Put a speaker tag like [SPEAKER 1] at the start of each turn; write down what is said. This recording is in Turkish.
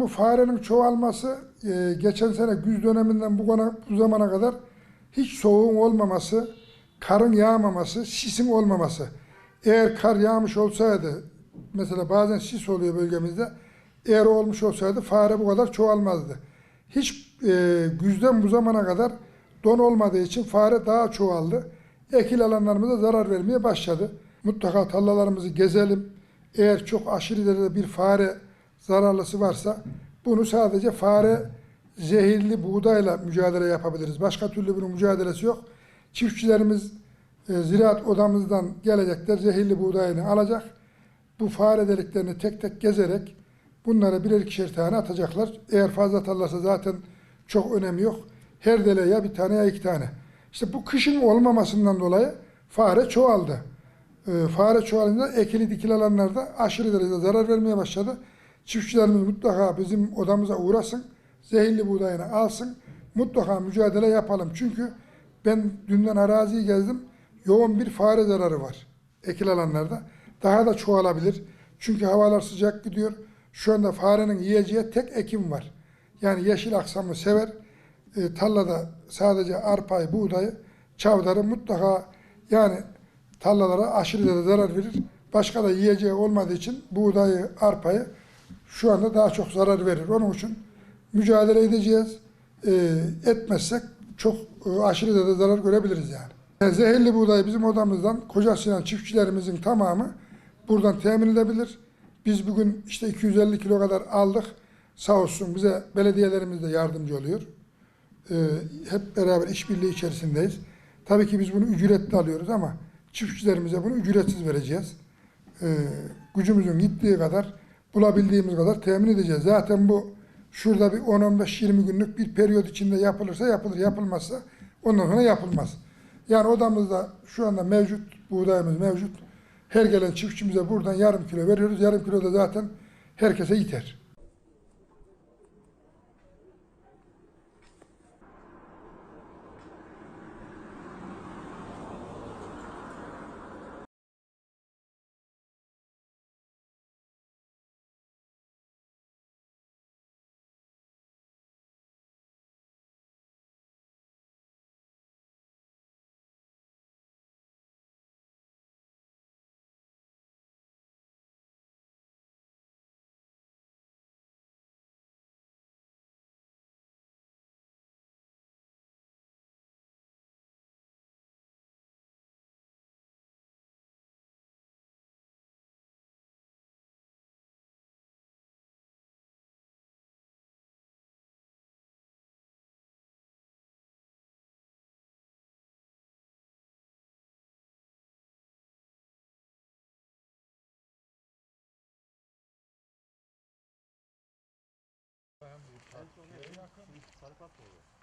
[SPEAKER 1] Bu farenin çoğalması e, geçen sene güz döneminden bu, kana, bu zamana kadar hiç soğuğun olmaması, karın yağmaması, sisin olmaması. Eğer kar yağmış olsaydı, mesela bazen sis oluyor bölgemizde, eğer olmuş olsaydı fare bu kadar çoğalmazdı. Hiç e, güzden bu zamana kadar don olmadığı için fare daha çoğaldı. Ekil alanlarımıza zarar vermeye başladı. Mutlaka tarlalarımızı gezelim. Eğer çok aşırı derecede bir fare zararlısı varsa bunu sadece fare zehirli buğdayla mücadele yapabiliriz. Başka türlü bunun mücadelesi yok. Çiftçilerimiz e, ziraat odamızdan gelecekler zehirli buğdayını alacak. Bu fare deliklerini tek tek gezerek bunlara birer ikişer tane atacaklar. Eğer fazla atarlarsa zaten çok önemi yok. Her deliğe ya bir tane ya iki tane. İşte bu kışın olmamasından dolayı fare çoğaldı. E, fare çoğalınca ekili dikili alanlarda aşırı derecede zarar vermeye başladı. Çiftçilerimiz mutlaka bizim odamıza uğrasın. Zehirli buğdayını alsın. Mutlaka mücadele yapalım. Çünkü ben dünden araziyi gezdim. Yoğun bir fare zararı var. Ekil alanlarda. Daha da çoğalabilir. Çünkü havalar sıcak gidiyor. Şu anda farenin yiyeceği tek ekim var. Yani yeşil aksamı sever. E, tarlada sadece arpayı, buğdayı, çavdarı mutlaka yani tarlalara aşırı derecede zarar verir. Başka da yiyeceği olmadığı için buğdayı, arpayı şu anda daha çok zarar verir. Onun için mücadele edeceğiz. E, etmezsek çok e, aşırı derecede zarar görebiliriz yani. Yani Zehirli buğdayı bizim odamızdan Koca Sinan çiftçilerimizin tamamı buradan temin edebilir. Biz bugün işte 250 kilo kadar aldık. Sağ olsun bize belediyelerimiz de yardımcı oluyor. Ee, hep beraber işbirliği içerisindeyiz. Tabii ki biz bunu ücretli alıyoruz ama çiftçilerimize bunu ücretsiz vereceğiz. Ee, gücümüzün gittiği kadar, bulabildiğimiz kadar temin edeceğiz. Zaten bu şurada bir 10-15-20 günlük bir periyot içinde yapılırsa yapılır, yapılmazsa ondan sonra yapılmaz. Yani odamızda şu anda mevcut, buğdayımız mevcut. Her gelen çiftçimize buradan yarım kilo veriyoruz. Yarım kilo da zaten herkese yeter. Bacana. Sim, só para pôr.